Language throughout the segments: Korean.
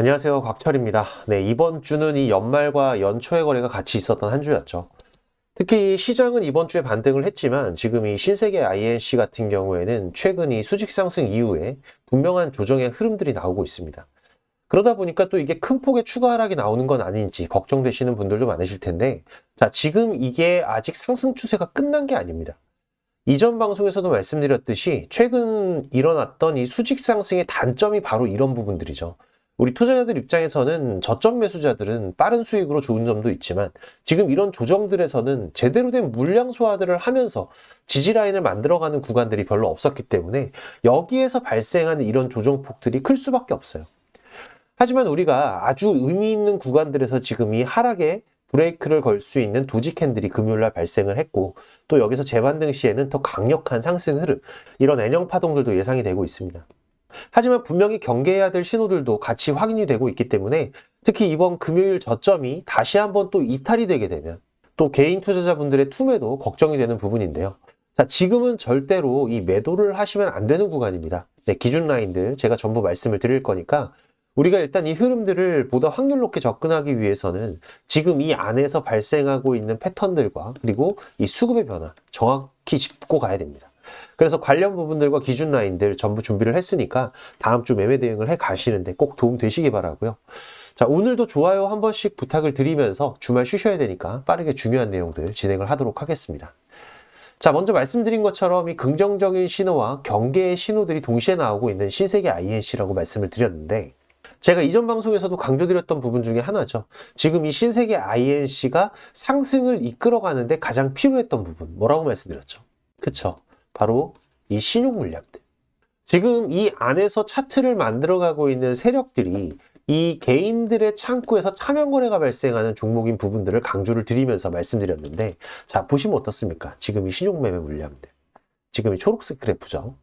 안녕하세요. 곽철입니다. 네, 이번 주는 이 연말과 연초의 거래가 같이 있었던 한 주였죠. 특히 시장은 이번 주에 반등을 했지만 지금 이 신세계 INC 같은 경우에는 최근 이 수직 상승 이후에 분명한 조정의 흐름들이 나오고 있습니다. 그러다 보니까 또 이게 큰 폭의 추가 하락이 나오는 건 아닌지 걱정되시는 분들도 많으실 텐데, 자, 지금 이게 아직 상승 추세가 끝난 게 아닙니다. 이전 방송에서도 말씀드렸듯이 최근 일어났던 이 수직 상승의 단점이 바로 이런 부분들이죠. 우리 투자자들 입장에서는 저점 매수자들은 빠른 수익으로 좋은 점도 있지만 지금 이런 조정들에서는 제대로 된 물량 소화들을 하면서 지지 라인을 만들어가는 구간들이 별로 없었기 때문에 여기에서 발생하는 이런 조정폭들이 클 수밖에 없어요. 하지만 우리가 아주 의미 있는 구간들에서 지금 이 하락에 브레이크를 걸 수 있는 도지 캔들이 금요일날 발생을 했고 또 여기서 재반등 시에는 더 강력한 상승 흐름 이런 애녕 파동들도 예상이 되고 있습니다. 하지만 분명히 경계해야 될 신호들도 같이 확인이 되고 있기 때문에 특히 이번 금요일 저점이 다시 한번 또 이탈이 되게 되면 또 개인 투자자분들의 투매도 걱정이 되는 부분인데요. 자, 지금은 절대로 이 매도를 하시면 안 되는 구간입니다. 네, 기준 라인들 제가 전부 말씀을 드릴 거니까 우리가 일단 이 흐름들을 보다 확률 높게 접근하기 위해서는 지금 이 안에서 발생하고 있는 패턴들과 그리고 이 수급의 변화 정확히 짚고 가야 됩니다. 그래서 관련 부분들과 기준 라인들 전부 준비를 했으니까 다음 주 매매 대응을 해 가시는데 꼭 도움 되시기 바라고요. 자, 오늘도 좋아요 한 번씩 부탁을 드리면서 주말 쉬셔야 되니까 빠르게 중요한 내용들 진행을 하도록 하겠습니다. 자, 먼저 말씀드린 것처럼 이 긍정적인 신호와 경계의 신호들이 동시에 나오고 있는 신세계 INC라고 말씀을 드렸는데 제가 이전 방송에서도 강조드렸던 부분 중에 하나죠. 지금 이 신세계 INC가 상승을 이끌어가는데 가장 필요했던 부분 뭐라고 말씀드렸죠? 그쵸? 바로 이 신용 물량들. 지금 이 안에서 차트를 만들어가고 있는 세력들이 이 개인들의 창구에서 차명 거래가 발생하는 종목인 부분들을 강조를 드리면서 말씀드렸는데 자 보시면 어떻습니까? 지금 이 신용 매매 물량들. 지금 이 초록색 그래프죠.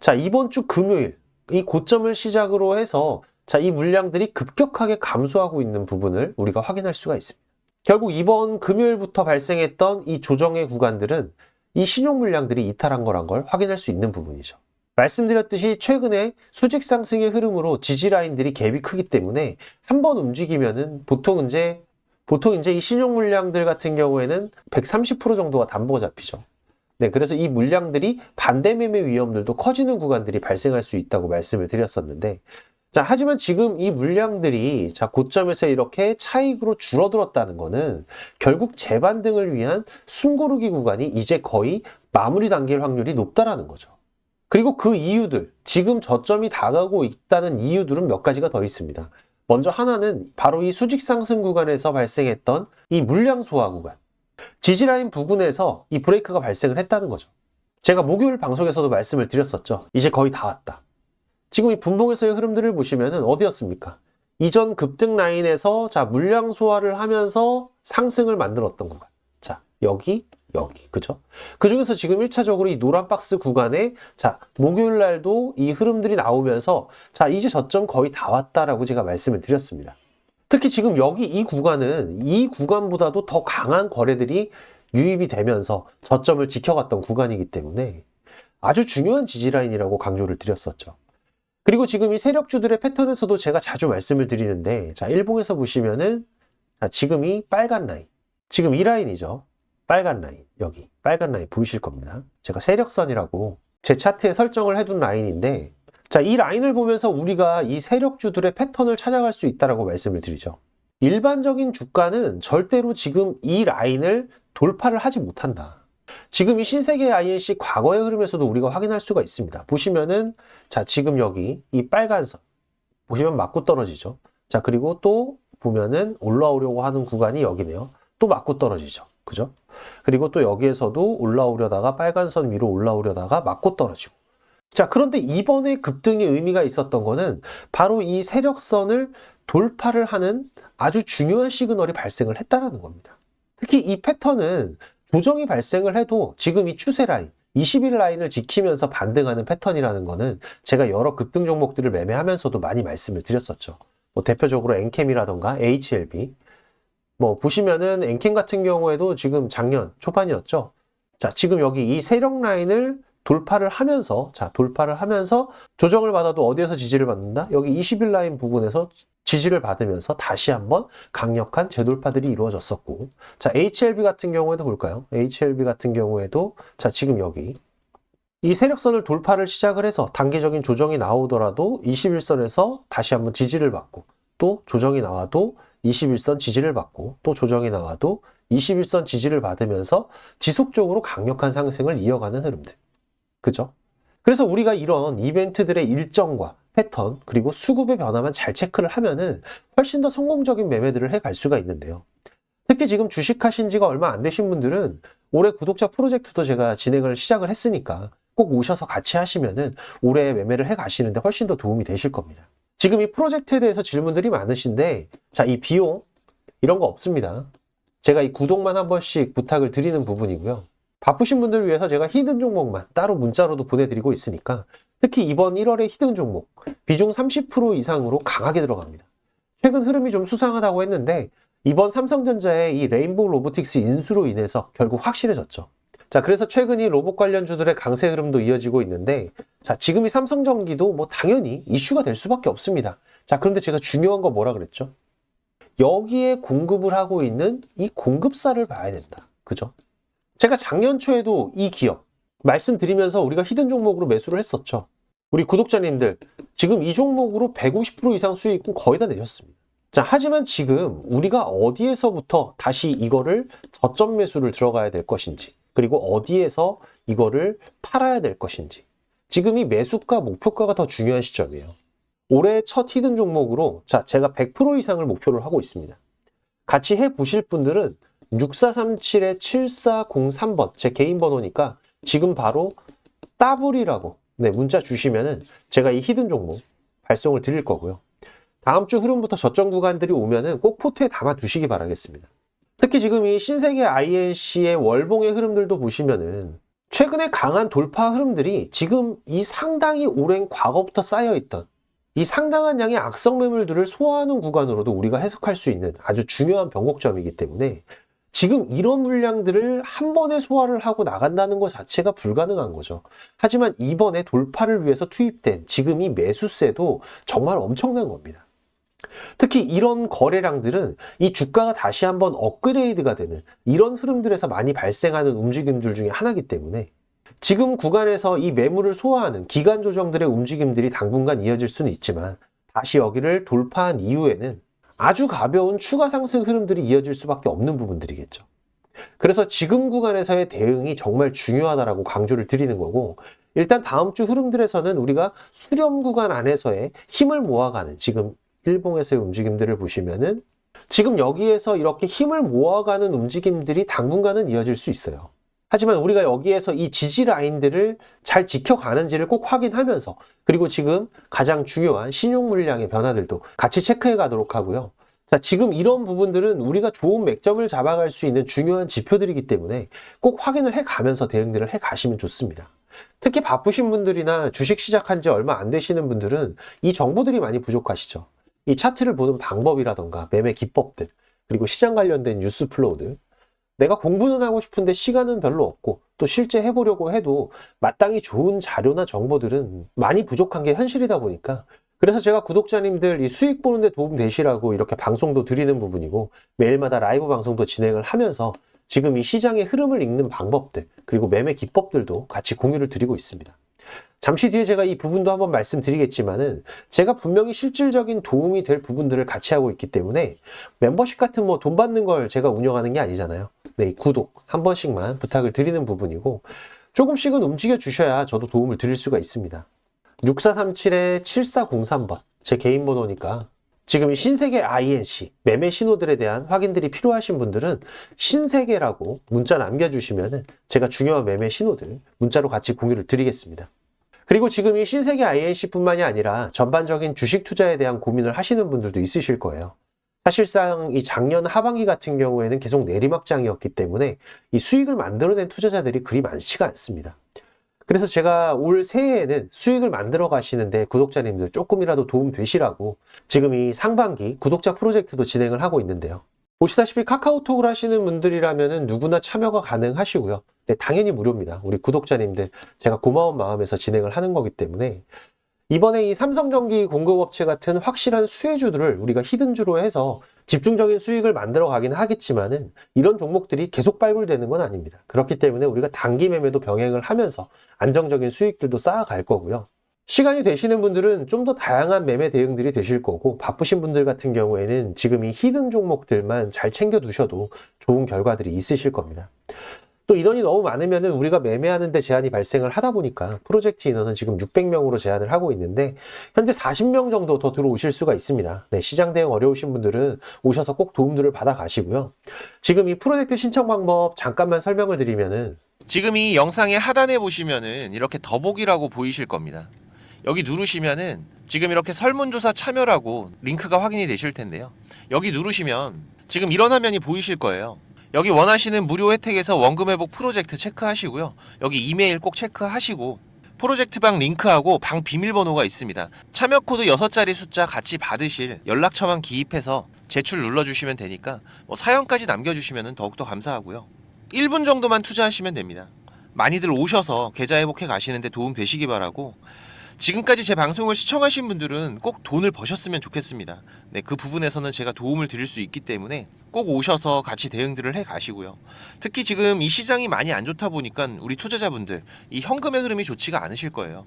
자 이번 주 금요일 이 고점을 시작으로 해서 자 이 물량들이 급격하게 감소하고 있는 부분을 우리가 확인할 수가 있습니다. 결국 이번 금요일부터 발생했던 이 조정의 구간들은 이 신용 물량들이 이탈한 거란 걸 확인할 수 있는 부분이죠. 말씀드렸듯이 최근에 수직 상승의 흐름으로 지지 라인들이 갭이 크기 때문에 한 번 움직이면은 보통 이제 보통 이제 이 신용 물량들 같은 경우에는 130% 정도가 담보가 잡히죠. 네, 그래서 이 물량들이 반대 매매 위험들도 커지는 구간들이 발생할 수 있다고 말씀을 드렸었는데 자, 하지만 지금 이 물량들이 자, 고점에서 이렇게 차익으로 줄어들었다는 거는 결국 재반등을 위한 숨고르기 구간이 이제 거의 마무리 단계일 확률이 높다라는 거죠. 그리고 그 이유들, 지금 저점이 다가오고 있다는 이유들은 몇 가지가 더 있습니다. 먼저 하나는 바로 이 수직 상승 구간에서 발생했던 이 물량 소화 구간. 지지라인 부근에서 이 브레이크가 발생을 했다는 거죠. 제가 목요일 방송에서도 말씀을 드렸었죠. 이제 거의 다 왔다. 지금 이 분봉에서의 흐름들을 보시면은 어디였습니까? 이전 급등 라인에서 자 물량 소화를 하면서 상승을 만들었던 구간. 자 여기 여기 그죠? 그 중에서 지금 1차적으로 이 노란 박스 구간에 자 목요일 날도 이 흐름들이 나오면서 자 이제 저점 거의 다 왔다라고 제가 말씀을 드렸습니다. 특히 지금 여기 이 구간은 이 구간보다도 더 강한 거래들이 유입이 되면서 저점을 지켜갔던 구간이기 때문에 아주 중요한 지지라인이라고 강조를 드렸었죠. 그리고 지금 이 세력주들의 패턴에서도 제가 자주 말씀을 드리는데, 자, 일봉에서 보시면은, 자, 지금 이 빨간 라인. 지금 이 라인이죠. 빨간 라인. 여기. 빨간 라인 보이실 겁니다. 제가 세력선이라고 제 차트에 설정을 해둔 라인인데, 자, 이 라인을 보면서 우리가 이 세력주들의 패턴을 찾아갈 수 있다라고 말씀을 드리죠. 일반적인 주가는 절대로 지금 이 라인을 돌파를 하지 못한다. 지금 이 신세계 INC 과거의 흐름에서도 우리가 확인할 수가 있습니다. 보시면은 자 지금 여기 이 빨간 선 보시면 맞고 떨어지죠. 자 그리고 또 보면은 올라오려고 하는 구간이 여기네요. 또 맞고 떨어지죠. 그죠? 그리고 또 여기에서도 올라오려다가 빨간 선 위로 올라오려다가 맞고 떨어지고 자 그런데 이번에 급등의 의미가 있었던 거는 바로 이 세력선을 돌파를 하는 아주 중요한 시그널이 발생을 했다라는 겁니다. 특히 이 패턴은 조정이 발생을 해도 지금 이 추세 라인 20일 라인을 지키면서 반등하는 패턴이라는 거는 제가 여러 급등 종목들을 매매하면서도 많이 말씀을 드렸었죠. 뭐 대표적으로 엔캠이라던가 HLB 뭐 보시면은 엔캠 같은 경우에도 지금 작년 초반이었죠. 자, 지금 여기 이 세력 라인을 돌파를 하면서 자 돌파를 하면서 조정을 받아도 어디에서 지지를 받는다? 여기 20일 라인 부분에서 지지를 받으면서 다시 한번 강력한 재돌파들이 이루어졌었고 자 HLB 같은 경우에도 볼까요? HLB 같은 경우에도 자 지금 여기 이 세력선을 돌파를 시작을 해서 단기적인 조정이 나오더라도 21선에서 다시 한번 지지를 받고 또 조정이 나와도 21선 지지를 받고 또 조정이 나와도 21선 지지를 받으면서 지속적으로 강력한 상승을 이어가는 흐름들. 그죠? 그래서 우리가 이런 이벤트들의 일정과 패턴 그리고 수급의 변화만 잘 체크를 하면은 훨씬 더 성공적인 매매들을 해 갈 수가 있는데요. 특히 지금 주식하신 지가 얼마 안 되신 분들은 올해 구독자 프로젝트도 제가 진행을 시작을 했으니까 꼭 오셔서 같이 하시면은 올해 매매를 해 가시는데 훨씬 더 도움이 되실 겁니다. 지금 이 프로젝트에 대해서 질문들이 많으신데 자, 이 비용 이런 거 없습니다. 제가 이 구독만 한 번씩 부탁을 드리는 부분이고요. 바쁘신 분들을 위해서 제가 히든 종목만 따로 문자로도 보내드리고 있으니까 특히 이번 1월에 히든 종목 비중 30% 이상으로 강하게 들어갑니다. 최근 흐름이 좀 수상하다고 했는데 이번 삼성전자의 이 레인보우 로보틱스 인수로 인해서 결국 확실해졌죠. 자, 그래서 최근 이 로봇 관련주들의 강세 흐름도 이어지고 있는데 자, 지금 이 삼성전기도 뭐 당연히 이슈가 될 수밖에 없습니다. 자, 그런데 제가 중요한 거 뭐라 그랬죠? 여기에 공급을 하고 있는 이 공급사를 봐야 된다. 그죠? 제가 작년 초에도 이 기업 말씀드리면서 우리가 히든 종목으로 매수를 했었죠. 우리 구독자님들 지금 이 종목으로 150% 이상 수익금 거의 다 내셨습니다. 자, 하지만 지금 우리가 어디에서부터 다시 이거를 저점 매수를 들어가야 될 것인지, 그리고 어디에서 이거를 팔아야 될 것인지. 지금 이 매수가, 목표가가 더 중요한 시점이에요. 올해 첫 히든 종목으로, 자, 제가 100% 이상을 목표를 하고 있습니다. 같이 해 보실 분들은 6437에 7403번, 제 개인 번호니까 지금 바로 따블이라고 네, 문자 주시면은 제가 이 히든 종목 발송을 드릴 거고요. 다음 주 흐름부터 저점 구간들이 오면은 꼭 포트에 담아 두시기 바라겠습니다. 특히 지금 이 신세계 INC의 월봉의 흐름들도 보시면은 최근에 강한 돌파 흐름들이 지금 이 상당히 오랜 과거부터 쌓여있던 이 상당한 양의 악성 매물들을 소화하는 구간으로도 우리가 해석할 수 있는 아주 중요한 변곡점이기 때문에 지금 이런 물량들을 한 번에 소화를 하고 나간다는 것 자체가 불가능한 거죠. 하지만 이번에 돌파를 위해서 투입된 지금 이 매수세도 정말 엄청난 겁니다. 특히 이런 거래량들은 이 주가가 다시 한번 업그레이드가 되는 이런 흐름들에서 많이 발생하는 움직임들 중에 하나이기 때문에 지금 구간에서 이 매물을 소화하는 기간 조정들의 움직임들이 당분간 이어질 수는 있지만 다시 여기를 돌파한 이후에는 아주 가벼운 추가 상승 흐름들이 이어질 수밖에 없는 부분들이겠죠. 그래서 지금 구간에서의 대응이 정말 중요하다라고 강조를 드리는 거고 일단 다음 주 흐름들에서는 우리가 수렴 구간 안에서의 힘을 모아가는 지금 일봉에서의 움직임들을 보시면은 지금 여기에서 이렇게 힘을 모아가는 움직임들이 당분간은 이어질 수 있어요. 하지만 우리가 여기에서 이 지지 라인들을 잘 지켜가는지를 꼭 확인하면서 그리고 지금 가장 중요한 신용 물량의 변화들도 같이 체크해 가도록 하고요. 자, 지금 이런 부분들은 우리가 좋은 맥점을 잡아갈 수 있는 중요한 지표들이기 때문에 꼭 확인을 해 가면서 대응들을 해 가시면 좋습니다. 특히 바쁘신 분들이나 주식 시작한 지 얼마 안 되시는 분들은 이 정보들이 많이 부족하시죠. 이 차트를 보는 방법이라던가 매매 기법들, 그리고 시장 관련된 뉴스 플로우들, 내가 공부는 하고 싶은데 시간은 별로 없고 또 실제 해보려고 해도 마땅히 좋은 자료나 정보들은 많이 부족한 게 현실이다 보니까 그래서 제가 구독자님들 이 수익 보는데 도움 되시라고 이렇게 방송도 드리는 부분이고 매일마다 라이브 방송도 진행을 하면서 지금 이 시장의 흐름을 읽는 방법들 그리고 매매 기법들도 같이 공유를 드리고 있습니다. 잠시 뒤에 제가 이 부분도 한번 말씀드리겠지만은 제가 분명히 실질적인 도움이 될 부분들을 같이 하고 있기 때문에 멤버십 같은 뭐 돈 받는 걸 제가 운영하는 게 아니잖아요. 네, 구독 한 번씩만 부탁을 드리는 부분이고 조금씩은 움직여 주셔야 저도 도움을 드릴 수가 있습니다. 6437에 7403번 제 개인 번호니까 지금 이 신세계 INC 매매 신호들에 대한 확인들이 필요하신 분들은 신세계라고 문자 남겨주시면 제가 중요한 매매 신호들 문자로 같이 공유를 드리겠습니다. 그리고 지금 이 신세계 INC뿐만이 아니라 전반적인 주식 투자에 대한 고민을 하시는 분들도 있으실 거예요. 사실상 이 작년 하반기 같은 경우에는 계속 내리막장이었기 때문에 이 수익을 만들어낸 투자자들이 그리 많지가 않습니다. 그래서 제가 올 새해에는 수익을 만들어 가시는데 구독자님들 조금이라도 도움 되시라고 지금 이 상반기 구독자 프로젝트도 진행을 하고 있는데요. 보시다시피 카카오톡을 하시는 분들이라면 누구나 참여가 가능하시고요. 네, 당연히 무료입니다. 우리 구독자님들 제가 고마운 마음에서 진행을 하는 거기 때문에 이번에 이 삼성전기 공급업체 같은 확실한 수혜주들을 우리가 히든주로 해서 집중적인 수익을 만들어 가긴 하겠지만은 이런 종목들이 계속 발굴되는 건 아닙니다. 그렇기 때문에 우리가 단기 매매도 병행을 하면서 안정적인 수익들도 쌓아갈 거고요. 시간이 되시는 분들은 좀 더 다양한 매매 대응들이 되실 거고 바쁘신 분들 같은 경우에는 지금 이 히든 종목들만 잘 챙겨 두셔도 좋은 결과들이 있으실 겁니다. 또 인원이 너무 많으면은 우리가 매매하는데 제한이 발생을 하다 보니까 프로젝트 인원은 지금 600명으로 제한을 하고 있는데 현재 40명 정도 더 들어오실 수가 있습니다. 네, 시장 대응 어려우신 분들은 오셔서 꼭 도움들을 받아 가시고요. 지금 이 프로젝트 신청 방법 잠깐만 설명을 드리면은 지금 이 영상의 하단에 보시면은 이렇게 더보기라고 보이실 겁니다. 여기 누르시면은 지금 이렇게 설문조사 참여라고 링크가 확인이 되실 텐데요. 여기 누르시면 지금 이런 화면이 보이실 거예요. 여기 원하시는 무료 혜택에서 원금 회복 프로젝트 체크하시고요. 여기 이메일 꼭 체크하시고 프로젝트 방 링크하고 방 비밀번호가 있습니다. 참여 코드 6자리 숫자 같이 받으실 연락처만 기입해서 제출 눌러주시면 되니까 뭐 사연까지 남겨주시면 더욱더 감사하고요. 1분 정도만 투자하시면 됩니다. 많이들 오셔서 계좌 회복해 가시는데 도움 되시기 바라고 지금까지 제 방송을 시청하신 분들은 꼭 돈을 버셨으면 좋겠습니다. 네, 그 부분에서는 제가 도움을 드릴 수 있기 때문에 꼭 오셔서 같이 대응들을 해 가시고요. 특히 지금 이 시장이 많이 안 좋다 보니까 우리 투자자분들 이 현금의 흐름이 좋지가 않으실 거예요.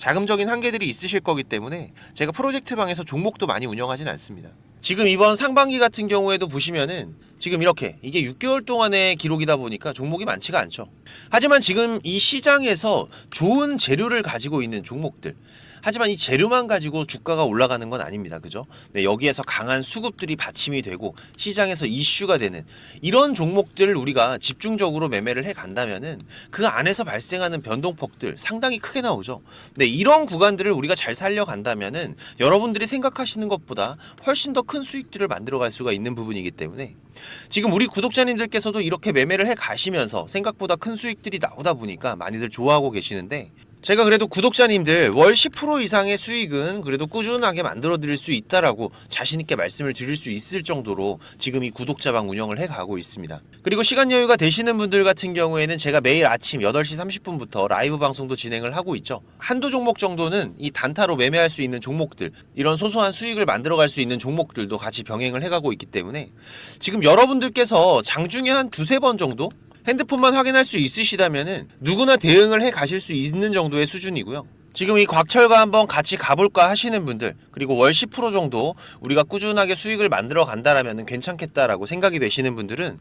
자금적인 한계들이 있으실 거기 때문에 제가 프로젝트 방에서 종목도 많이 운영하진 않습니다. 지금 이번 상반기 같은 경우에도 보시면은 지금 이렇게 이게 6개월 동안의 기록이다 보니까 종목이 많지가 않죠. 하지만 지금 이 시장에서 좋은 재료를 가지고 있는 종목들 하지만 이 재료만 가지고 주가가 올라가는 건 아닙니다. 그죠? 네, 여기에서 강한 수급들이 받침이 되고 시장에서 이슈가 되는 이런 종목들을 우리가 집중적으로 매매를 해 간다면은 그 안에서 발생하는 변동폭들 상당히 크게 나오죠. 네, 이런 구간들을 우리가 잘 살려 간다면은 여러분들이 생각하시는 것보다 훨씬 더 큰 수익들을 만들어 갈 수가 있는 부분이기 때문에 지금 우리 구독자님들께서도 이렇게 매매를 해 가시면서 생각보다 큰 수익들이 나오다 보니까 많이들 좋아하고 계시는데 제가 그래도 구독자님들 월 10% 이상의 수익은 그래도 꾸준하게 만들어 드릴 수 있다라고 자신있게 말씀을 드릴 수 있을 정도로 지금 이 구독자방 운영을 해 가고 있습니다. 그리고 시간 여유가 되시는 분들 같은 경우에는 제가 매일 아침 8시 30분부터 라이브 방송도 진행을 하고 있죠. 한두 종목 정도는 이 단타로 매매할 수 있는 종목들, 이런 소소한 수익을 만들어 갈 수 있는 종목들도 같이 병행을 해 가고 있기 때문에 지금 여러분들께서 장중에 한 두세 번 정도 핸드폰만 확인할 수 있으시다면은 누구나 대응을 해 가실 수 있는 정도의 수준이고요. 지금 이 곽철과 한번 같이 가볼까 하시는 분들 그리고 월 10% 정도 우리가 꾸준하게 수익을 만들어 간다라면 괜찮겠다라고 생각이 되시는 분들은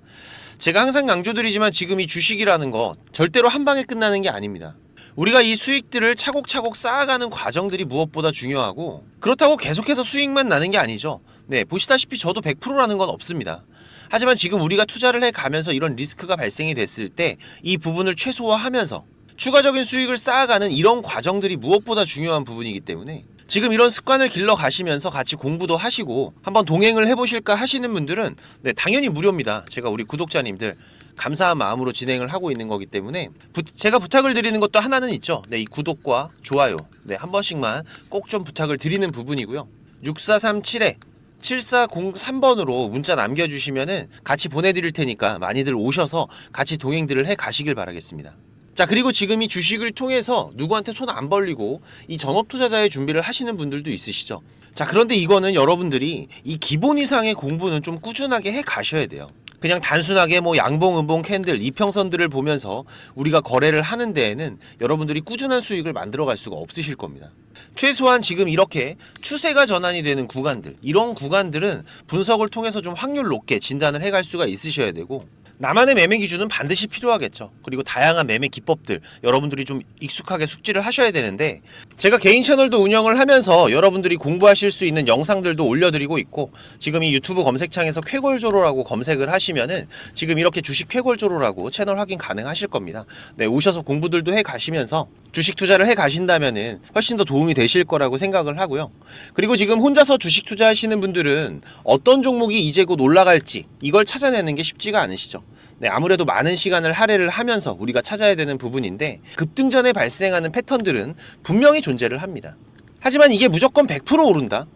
제가 항상 강조드리지만 지금 이 주식이라는 거 절대로 한 방에 끝나는 게 아닙니다. 우리가 이 수익들을 차곡차곡 쌓아가는 과정들이 무엇보다 중요하고 그렇다고 계속해서 수익만 나는 게 아니죠. 네, 보시다시피 저도 100%라는 건 없습니다. 하지만 지금 우리가 투자를 해 가면서 이런 리스크가 발생이 됐을 때 이 부분을 최소화하면서 추가적인 수익을 쌓아가는 이런 과정들이 무엇보다 중요한 부분이기 때문에 지금 이런 습관을 길러 가시면서 같이 공부도 하시고 한번 동행을 해보실까 하시는 분들은 네, 당연히 무료입니다. 제가 우리 구독자님들 감사한 마음으로 진행을 하고 있는 거기 때문에 부- 제가 부탁을 드리는 것도 하나는 있죠. 네, 이 구독과 좋아요 네, 한 번씩만 꼭 좀 부탁을 드리는 부분이고요. 6437에 7403번으로 문자 남겨주시면은 같이 보내드릴 테니까 많이들 오셔서 같이 동행들을 해 가시길 바라겠습니다. 자, 그리고 지금 이 주식을 통해서 누구한테 손 안 벌리고 이 전업 투자자의 준비를 하시는 분들도 있으시죠. 자, 그런데 이거는 여러분들이 이 기본 이상의 공부는 좀 꾸준하게 해 가셔야 돼요. 그냥 단순하게 뭐 양봉, 음봉, 캔들, 이평선들을 보면서 우리가 거래를 하는 데에는 여러분들이 꾸준한 수익을 만들어 갈 수가 없으실 겁니다. 최소한 지금 이렇게 추세가 전환이 되는 구간들, 이런 구간들은 분석을 통해서 좀 확률 높게 진단을 해갈 수가 있으셔야 되고, 나만의 매매 기준은 반드시 필요하겠죠. 그리고 다양한 매매 기법들 여러분들이 좀 익숙하게 숙지를 하셔야 되는데 제가 개인 채널도 운영을 하면서 여러분들이 공부하실 수 있는 영상들도 올려드리고 있고 지금 이 유튜브 검색창에서 쾌골조로라고 검색을 하시면은 지금 이렇게 주식 쾌골조로라고 채널 확인 가능하실 겁니다. 네 오셔서 공부들도 해 가시면서 주식 투자를 해 가신다면은 훨씬 더 도움이 되실 거라고 생각을 하고요. 그리고 지금 혼자서 주식 투자하시는 분들은 어떤 종목이 이제 곧 올라갈지 이걸 찾아내는 게 쉽지가 않으시죠. 네, 아무래도 많은 시간을 할애를 하면서 우리가 찾아야 되는 부분인데 급등전에 발생하는 패턴들은 분명히 존재를 합니다. 하지만 이게 무조건 100% 오른다.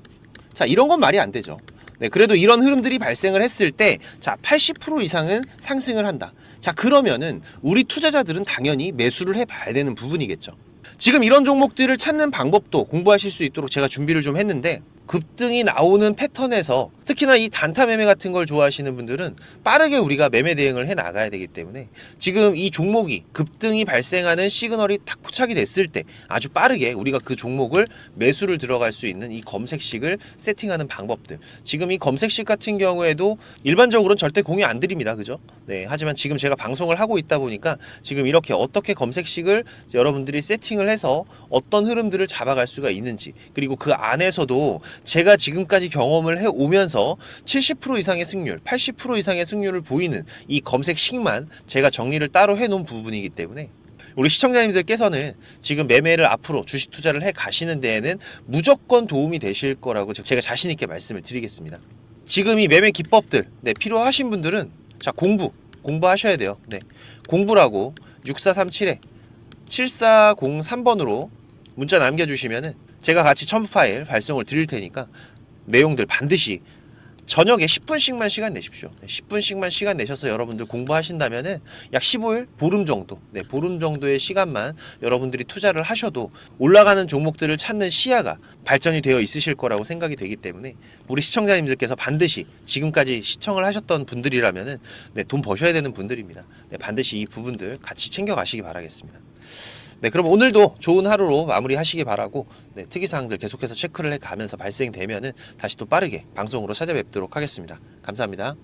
자, 이런 건 말이 안 되죠. 네, 그래도 이런 흐름들이 발생을 했을 때, 자, 80% 이상은 상승을 한다. 자, 그러면은 우리 투자자들은 당연히 매수를 해봐야 되는 부분이겠죠. 지금 이런 종목들을 찾는 방법도 공부하실 수 있도록 제가 준비를 좀 했는데, 급등이 나오는 패턴에서 특히나 이 단타 매매 같은 걸 좋아하시는 분들은 빠르게 우리가 매매 대응을 해 나가야 되기 때문에 지금 이 종목이 급등이 발생하는 시그널이 탁 포착이 됐을 때 아주 빠르게 우리가 그 종목을 매수를 들어갈 수 있는 이 검색식을 세팅하는 방법들. 지금 이 검색식 같은 경우에도 일반적으로는 절대 공유 안 드립니다. 그죠? 네. 하지만 지금 제가 방송을 하고 있다 보니까 지금 이렇게 어떻게 검색식을 여러분들이 세팅을 해서 어떤 흐름들을 잡아갈 수가 있는지 그리고 그 안에서도 제가 지금까지 경험을 해 오면서 70% 이상의 승률, 80% 이상의 승률을 보이는 이 검색식만 제가 정리를 따로 해 놓은 부분이기 때문에 우리 시청자님들께서는 지금 매매를 앞으로 주식 투자를 해 가시는 데에는 무조건 도움이 되실 거라고 제가 자신 있게 말씀을 드리겠습니다. 지금 이 매매 기법들 네, 필요하신 분들은 자 공부 공부하셔야 돼요. 네. 공부라고 6437에 7403번으로 문자 남겨주시면은 제가 같이 첨부 파일 발송을 드릴 테니까 내용들 반드시 저녁에 10분씩만 시간 내십시오. 네, 10분씩만 시간 내셔서 여러분들 공부하신다면은 약 15일, 보름 정도, 네, 보름 정도의 시간만 여러분들이 투자를 하셔도 올라가는 종목들을 찾는 시야가 발전이 되어 있으실 거라고 생각이 되기 때문에 우리 시청자님들께서 반드시 지금까지 시청을 하셨던 분들이라면은 네, 돈 버셔야 되는 분들입니다. 네, 반드시 이 부분들 같이 챙겨 가시기 바라겠습니다. 네, 그럼 오늘도 좋은 하루로 마무리하시기 바라고 네, 특이사항들 계속해서 체크를 해 가면서 발생되면은 다시 또 빠르게 방송으로 찾아뵙도록 하겠습니다. 감사합니다.